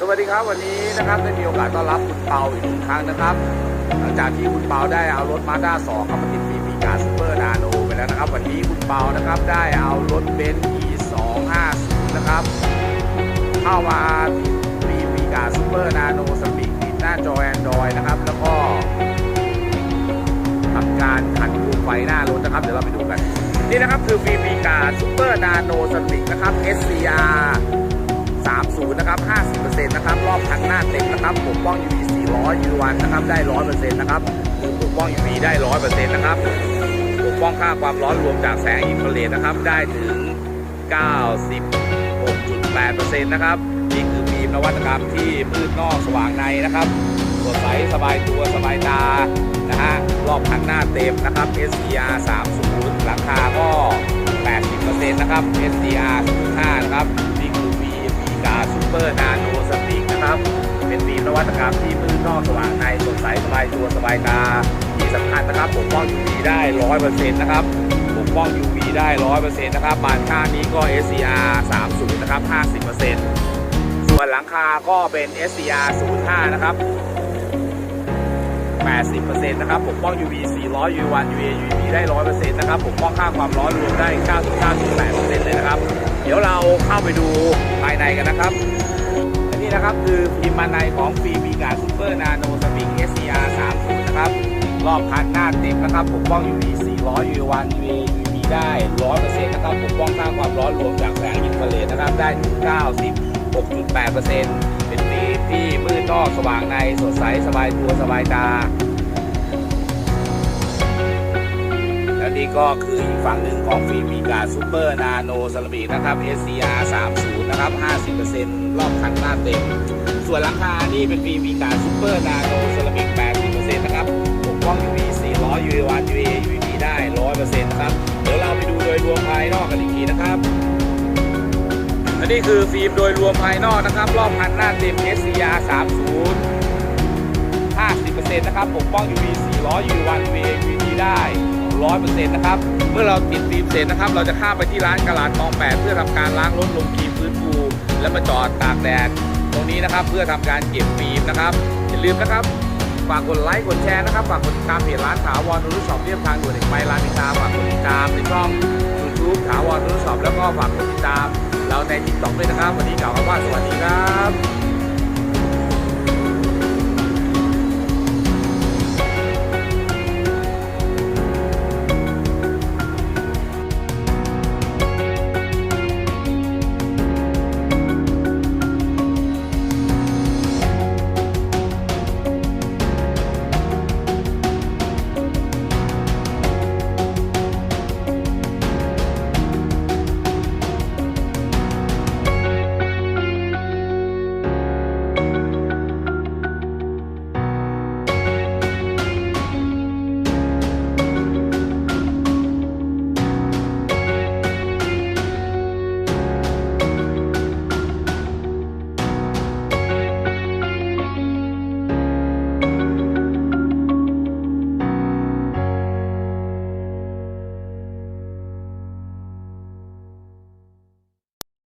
สวัสดีครับวันนี้นะครับได้มีโอกาสต้อนรับคุณเปาอีกหนึ่งครั้งนะครับ หลังจากที่คุณเปาได้เอารถมาด้า2เข้ามาติดปีปีกาซูเปอร์นาโนไปแล้วนะครับ วันนี้คุณเปานะครับได้เอารถเบนซ์ E 2 5 0นะครับเข้ามาติดปีปีกาซูเปอร์นาโนสปีกติดหน้าจอ Android นะครับ แล้วก็ทำการขันรูไฟหน้ารถนะครับ เดี๋ยวเราไปดูกัน นี่นะครับคือฟีปีกาซูเปอร์นาโนสปีกนะครับ SCR 30นย์นะครับ 50%นะครับรอบคันหน้าเต็มนะครับปกป้อง UV 400 U1 นะครับได้ 100%นะครับปกป้อง UV ได้ 100%นะครับปกป้องค่าความร้อนรวมจากแสงอินฟราเรดนะครับได้ถึง 96.8%นะครับนี่คือฟิล์มนวัตกรรมที่มืดนอกสว่างในนะครับสดใสสบายตัวสบายตานะฮะรอบคันหน้าเต็มนะครับ SCR 30หลังคาก็ 80%นะครับ SCR 05นะครับนี่คือ VMP กาซูเปอร์นาโนสติกนะครับ เป็นฟีมนวัตกรรมที่มืดนอกสว่างในสดใสสบายตัวสบายตา ที่สำคัญนะครับปกป้อง UV ได้100%นะครับปกป้อง UV ได้100%นะครับบานข้างนี้ก็ SCR 30นะครับ50%ส่วนหลังคาก็เป็น SCR 05นะครับ 80%นะครับปกป้อง UV 400 UV1 UV UV ได้ 100%นะครับปกป้องค่าความร้อนรวมได้99.8%เลยนะครับ เดี๋ยวเราเข้าไปดูภายในกันนะครับและนี่นะครับคือพิมพ์มาในของฟีบีการซูเปอร์นาโนสปริง SCR 30นะครับรอบคันหน้าเต็มนะครับปกป้อง UV 400 UV1 UV UV ได้ 100%นะครับปกป้องค่าความร้อนรวมจากแสงอินฟราเรดนะครับได้ 90 6.8% ที่มืดนอกสว่างในสดใสสบายตัวสบายตา และนี่ก็คืออีกฝั่งหนึ่งของฟิมีกาซูเปอร์นาโนสาลบีนะครับ SCR 30นะครับ 50%รอบคันหน้าเต็ม ส่วนราคานี่เป็นฟิมีกาซูเปอร์นาโนสาลบี8 และนี่คือฟิล์มโดยรวมภายนอกนะครับ รอบคันหน้าเต็ม SCR 30 50%นะครับปกป้อง UV 400 U1 UA UV ได้ 100%นะครับ เมื่อเราติดฟิล์มเสร็จนะครับ เราจะข้ามไปที่ร้านกลาดคลอง8เพื่อทำการล้างรถลงครีมฟื้นฟูแล้วมาจอดตากแดดตรงนี้นะครับเพื่อทำการเก็บฟิล์มนะครับอย่าลืมนะครับฝากกดไลค์กดแชร์นะครับฝากกดติดตามเพจร้านถาวรนุรุช็อปเรียบทางด่วนเด็กไปร้านนิตาฝากกดติดตามในช่อง YouTube ถาวรนุรุช็อปแล้วก็ฝากกดติดตาม เราในทิกตอกด้วยนะครับ วันนี้กล่าวคำว่าสวัสดีครับ